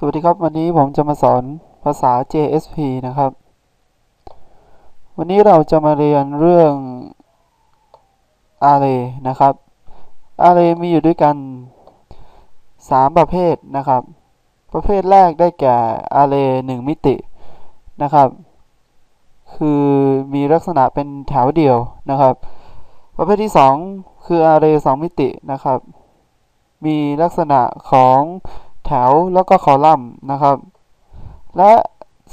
สวัสดีครับ วันนี้ผมจะมาสอนภาษา JSP นะครับ วันนี้เราจะมาเรียนเรื่อง Array นะครับ Array มีอยู่ด้วยกัน 3 ประเภทนะครับ ประเภทแรกได้แก่ Array 1 มิตินะครับ คือมีลักษณะเป็นแถวเดียวนะครับ ประเภทที่ 2 คือ Array 2 มิตินะครับ มีลักษณะของ แถวแล้วก็คอลัมน์นะครับ และ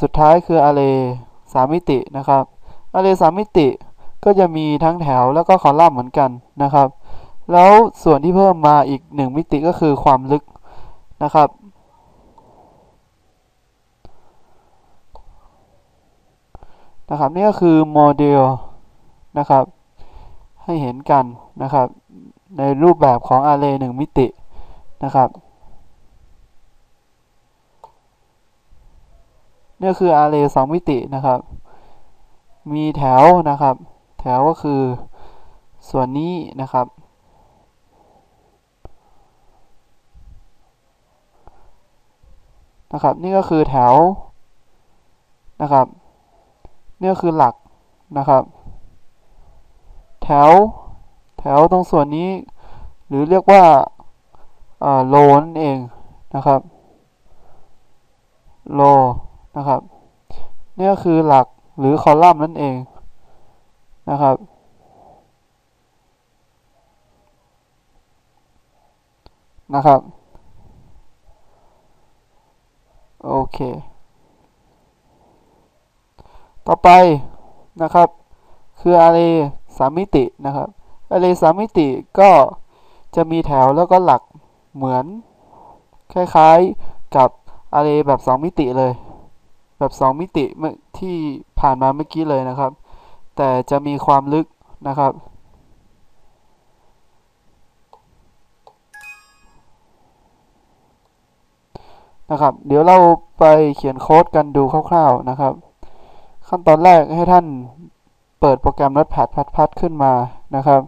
สุดท้ายคือ array 3มิตินะครับ array 3มิติก็จะมีทั้งแถวแล้วก็คอลัมน์เหมือนกันนะครับ แล้วส่วนที่เพิ่มมาอีก 1 มิติก็คือความลึกนะครับ นะครับนี่ก็คือโมเดลนะครับ ให้เห็นกันนะครับ ในรูปแบบของ array 1มิตินะครับ นี่คือ array 2มิตินะครับ มีแถวนะครับ แถวก็คือส่วนนี้นะครับ นะครับ นี่ก็คือแถวนะครับนี่ก็คือหลักนะครับ แถว แถวตรงส่วนนี้ หรือเรียกว่าโลนั่นเองนะครับ โล นะครับ นี่ก็คือหลักหรือคอลัมน์นั่นเองนะครับ นะครับ โอเค ต่อไปนะครับ คือ array สามมิตินะครับ array สามมิติก็จะมีแถวแล้วก็หลักเหมือน คล้ายๆกับ array แบบ2มิติเลย แบบ 2 มิติที่ผ่านมาเมื่อกี้เลยนะครับ แต่จะมีความลึกนะครับ นะครับ เดี๋ยวเราไปเขียนโค้ดกันดูคร่าวๆนะครับ ขั้นตอนแรกให้ท่านเปิดโปรแกรม Notepad พัดๆขึ้นมานะครับ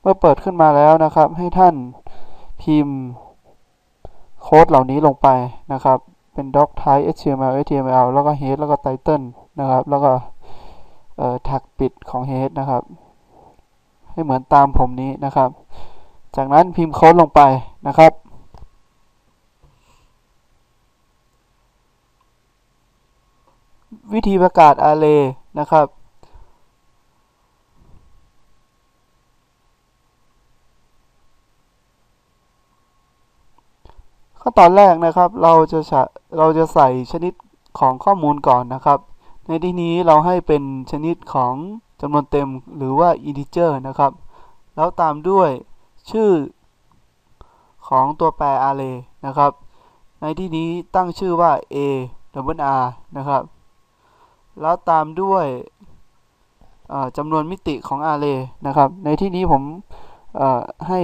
เมื่อเปิดขึ้นมาแล้วนะครับ ให้ท่านพิมพ์โค้ดเหล่านี้ลงไปนะครับ เป็น doc type html html แล้วก็ head แล้วก็ title นะครับ แล้วก็ถักปิดของ head นะครับ ให้เหมือนตามผมนี้นะครับ จากนั้นพิมพ์โค้ดลงไปนะครับวิธีประกาศ array นะครับ ขั้นตอนแรกนะครับ เราจะเราจะใส่ชนิดของข้อมูลก่อนนะครับ ในที่นี้เราให้เป็นชนิดของจำนวนเต็มหรือว่า integer นะครับ แล้วตามด้วยชื่อของตัวแปร array นะครับ ในที่นี้ตั้งชื่อว่า a double r นะครับ แล้วตามด้วยจำนวนมิติของ array นะครับ ในที่นี้ผมให้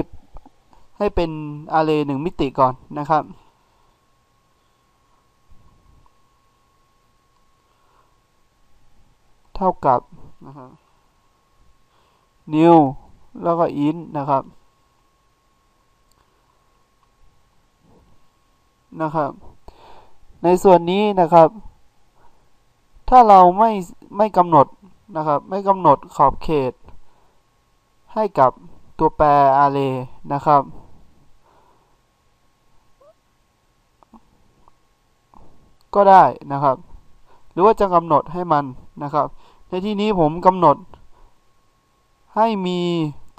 ให้เป็น array 1มิติก่อนนะครับ เท่ากับนะครับ new แล้วก็ int นะครับนะครับ ในส่วนนี้นะครับ ถ้าเราไม่ไม่กำหนดนะครับ ไม่กำหนดขอบเขต ให้กับตัวแปร array นะครับ ก็ได้นะครับ หรือว่าจะกำหนดให้มันนะครับ ในที่นี้ผมกำหนด ให้มี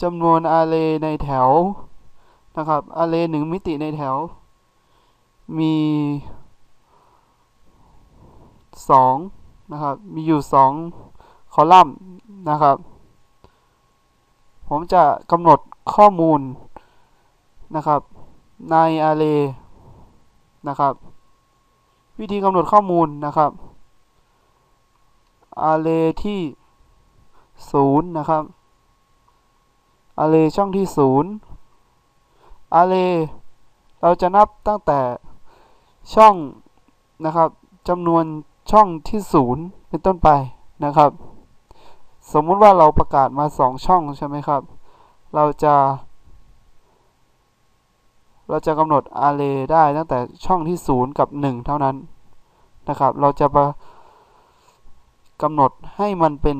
จำนวน array ในแถวนะครับ array หนึ่งมิติในแถว มี 2 นะครับ มีอยู่ 2 คอลัมน์นะครับ ผมจะกำหนดข้อมูลนะครับ ใน array นะครับ วิธีกำหนดข้อมูลนะครับ array ที่0นะครับ array ช่องที่0 array เราจะนับตั้งแต่ช่องนะครับจำนวนช่องที่0เป็นต้นไปนะครับ สมมุติว่าเราประกาศมา2ช่องใช่ไหมครับ เราจะ เราจะกำหนด array ได้ตั้งแต่ช่องที่ 0 กับ 1 เท่านั้นนะครับ เราจะกำหนดให้มันเป็น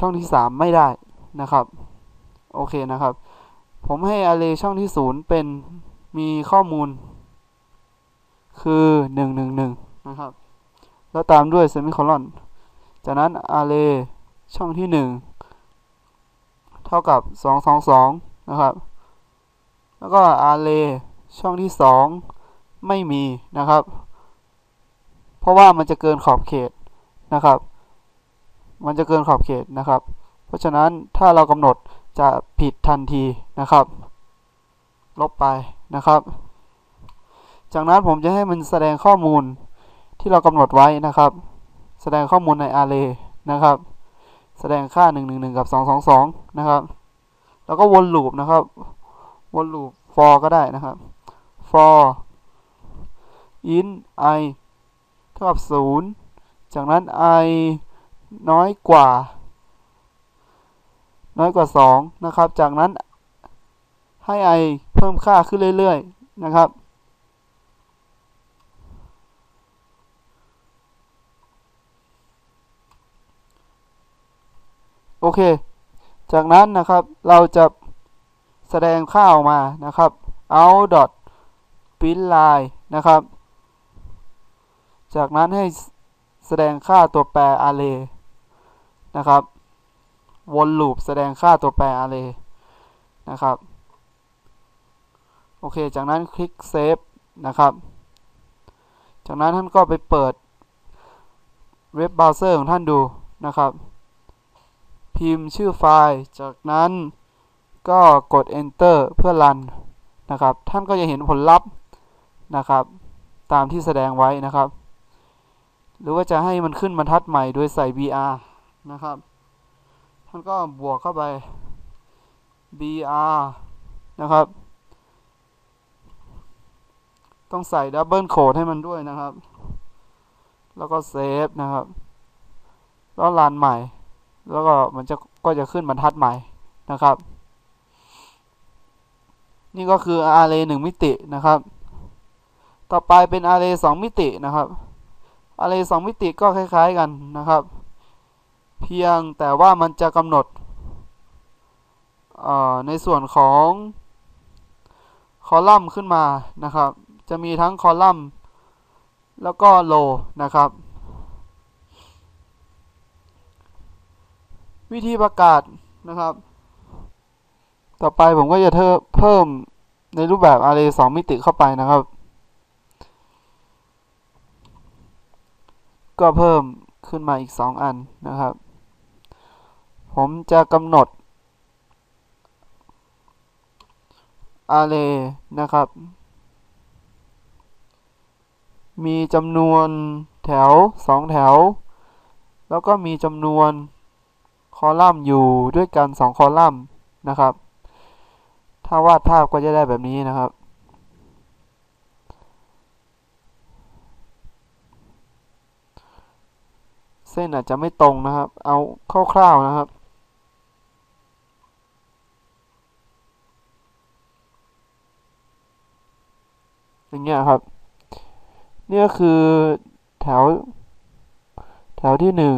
ช่องที่ 3 ไม่ได้นะครับ โอเคนะครับ ผมให้ array ช่องที่ 0 เป็นมีข้อมูล คือ 111 นะครับ แล้วตามด้วยเซมิโคลอน จากนั้น array ช่องที่ 1 เท่ากับ 222 นะครับ แล้วก็ array ช่องที่ 2 ไม่มีนะครับ เพราะว่ามันจะเกินขอบเขตนะครับ มันจะเกินขอบเขตนะครับ เพราะฉะนั้นถ้าเรากำหนดจะผิดทันทีนะครับ ลบไปนะครับ จากนั้นผมจะให้มันแสดงข้อมูลที่เรากำหนดไว้นะครับ แสดงข้อมูลใน array นะครับ แสดงค่า 111 กับ 222 นะครับ แล้วก็วนลูปนะครับ วนลูป for ก็ได้นะครับ for int i เท่ากับ0จากนั้น i น้อยกว่า น้อยกว่า 2 นะครับ จากนั้นให้ i เพิ่มค่าขึ้นเรื่อย ๆ นะครับ โอเค จากนั้นนะครับเราจะแสดงค่าออกมานะครับ out dot print line นะครับ จากนั้นให้แสดงค่าตัวแปร array นะครับ วนลูปแสดงค่าตัวแปร array นะครับ โอเค จากนั้นคลิก save นะครับ จากนั้นท่านก็ไปเปิดเว็บเบราว์เซอร์ของท่านดูนะครับ พิมพ์ชื่อไฟล์ จากนั้นก็กด enter เพื่อรันนะครับ ท่านก็จะเห็นผลลัพธ์ นะครับ ตามที่แสดงไว้นะครับ หรือว่าจะให้มันขึ้นบรรทัดใหม่โดยใส่ br นะครับ ท่านก็บวกเข้าไป br นะครับ ต้องใส่ดับเบิลโคดให้มันด้วยนะครับ แล้วก็เซฟนะครับ แล้วรันใหม่ แล้วก็มันจะก็จะขึ้นบรรทัดใหม่นะครับ นี่ก็คือ array 1 มิตินะครับ ต่อไปเป็น array 2มิตินะครับ array 2มิติก็คล้ายๆกันนะครับ เพียงแต่ว่ามันจะกำหนดในส่วนของคอลัมน์ขึ้นมานะครับ จะมีทั้งคอลัมน์แล้วก็โลนะครับ วิธีประกาศนะครับ ต่อไปผมก็จะเพิ่มในรูปแบบ array 2มิติเข้าไปนะครับ ก็เพิ่มขึ้นมาอีก 2 อันนะครับ ผมจะกำหนด array นะครับ มีจำนวนแถว 2 แถว แล้วก็มีจำนวนคอลัมน์อยู่ด้วยกัน 2 คอลัมน์นะครับ ถ้าวาดภาพก็จะได้แบบนี้นะครับ เส้นอาจจะไม่ตรงนะครับ เอาคร่าวๆนะครับ อย่างเงี้ยครับ เนี่ก็คือแถว แถวที่หนึ่ง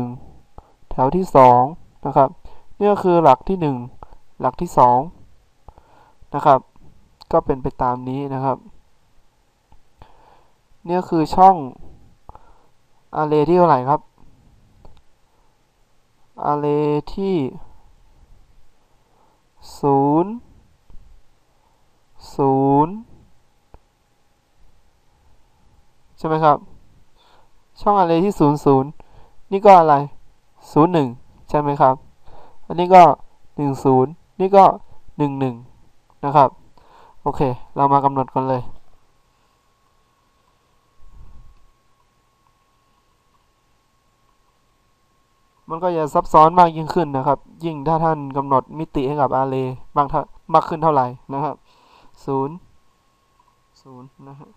แถวที่สองนะครับ เนี่ก็คือหลักที่หนึ่งหลักที่สองนะครับ ก็เป็นไปตามนี้นะครับ เนี่ก็คือช่อง array ที่เท่าไหร่ครับ array ที่ศูนย์ศูนย์ใช่ไหมครับ ช่อง array ที่ศูนย์ศูนย์นี่ก็อะไรศูนย์หนึ่งใช่ไหมครับ อันนี้ก็หนึ่งศูนย์นี่ก็หนึ่งหนึ่งนะครับ โอเค เรามากำหนดกันเลย มันก็จะซับซ้อนมากยิ่งขึ้นนะครับ ยิ่งถ้าท่านกำหนดมิติให้กับอาร์เรย์มางมากขึ้นเท่าไหร่นะครับศูนย์ศูนย์นะฮะ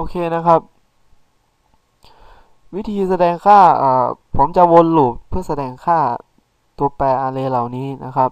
โอเคนะครับ วิธีแสดงค่าผมจะวนลูปเพื่อแสดงค่าตัวแปรอาร์เรย์เหล่านี้นะครับ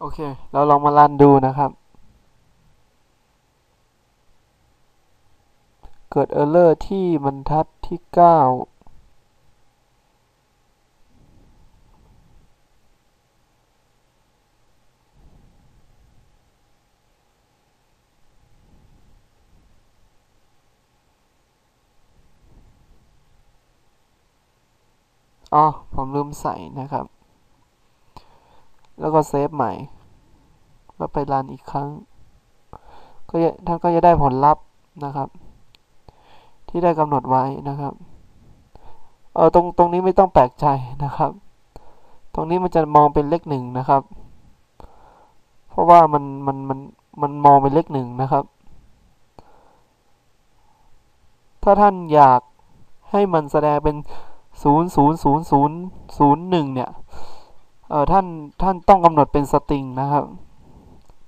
โอเค เราลองมารันดูนะครับ เกิดเออร์เลอร์ที่บรรทัดที่ 9อ๋อ ผมลืมใส่นะครับ แล้วก็เซฟใหม่ แล้วไปรันอีกครั้ง ก็ท่านก็จะได้ผลลัพธ์นะครับ ที่ได้กำหนดไว้นะครับ เออตรงตรงนี้ไม่ต้องแปลกใจนะครับ ตรงนี้มันจะมองเป็นเลขหนึ่งนะครับ เพราะว่ามันมันมันมันมองเป็นเลขหนึ่งนะครับ ถ้าท่านอยากให้มันแสดงเป็นศูนย์ศูนย์ศูนย์ศูนย์ศูนย์หนึ่งเนี่ย ท่านท่านต้องกำหนดเป็นสตริงนะครับ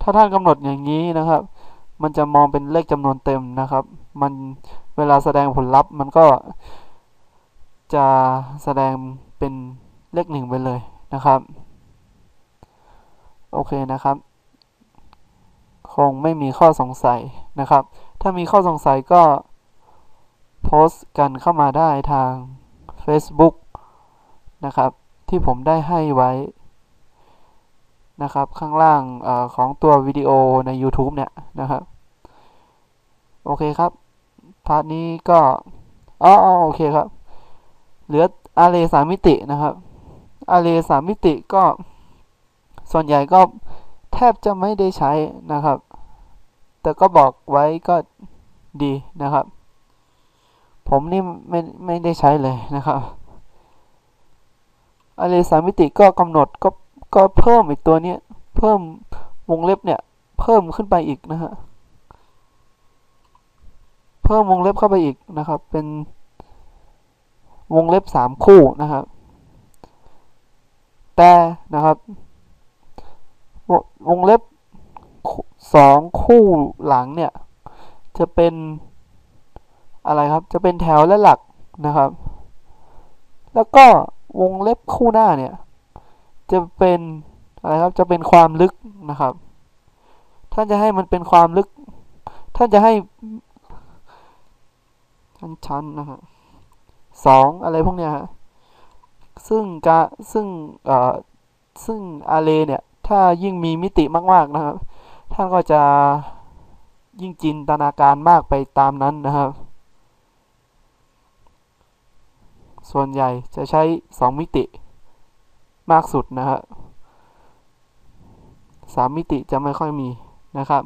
ถ้าท่านกำหนดอย่างนี้นะครับ มันจะมองเป็นเลขจำนวนเต็มนะครับ มันเวลาแสดงผลลัพธ์มันก็จะแสดงเป็นเลขหนึ่งไปเลยนะครับ โอเคนะครับ คงไม่มีข้อสงสัยนะครับ ถ้ามีข้อสงสัยก็โพสต์กันเข้ามาได้ทาง Facebook นะครับ ที่ผมได้ให้ไว้นะครับ ข้างล่างอของตัววิดีโอใน YouTube เนี่ยนะครับ โอเคครับ พาร์ทนี้ก็อ๋อโอเคครับ เหลืออาร์เรสามมิตินะครับอาร์เรสามมิติก็ส่วนใหญ่ก็แทบจะไม่ได้ใช้นะครับ แต่ก็บอกไว้ก็ดีนะครับ ผมนี่ไม่ไม่ได้ใช้เลยนะครับ อาร์เรสามมิติก็กำหนดก็ก็เพิ่มอีกตัวนี้เพิ่มวงเล็บเนี่ย เพิ่มขึ้นไปอีกนะฮะเพิ่มวงเล็บเข้าไปอีกนะครับ เป็นวงเล็บสามคู่นะครับ แต่นะครับ วงเล็บสองคู่หลังเนี่ย จะเป็นอะไรครับ จะเป็นแถวและหลักนะครับ แล้วก็ วงเล็บคู่หน้าเนี่ย จะเป็นอะไรครับ จะเป็นความลึกนะครับ ท่านจะให้มันเป็นความลึก ท่านจะให้ชั้นๆนะครับสองอะไรพวกเนี้ยฮะ ซึ่งกาซึ่งเอ่อซึ่งอาร์เรย์เนี่ย ถ้ายิ่งมีมิติมาก ๆ นะครับ ท่านก็จะยิ่งจินตนาการมากไปตามนั้นนะครับ ส่วนใหญ่จะใช้ 2 มิติมากสุดนะฮะ3มิติจะไม่ค่อยมีนะครับ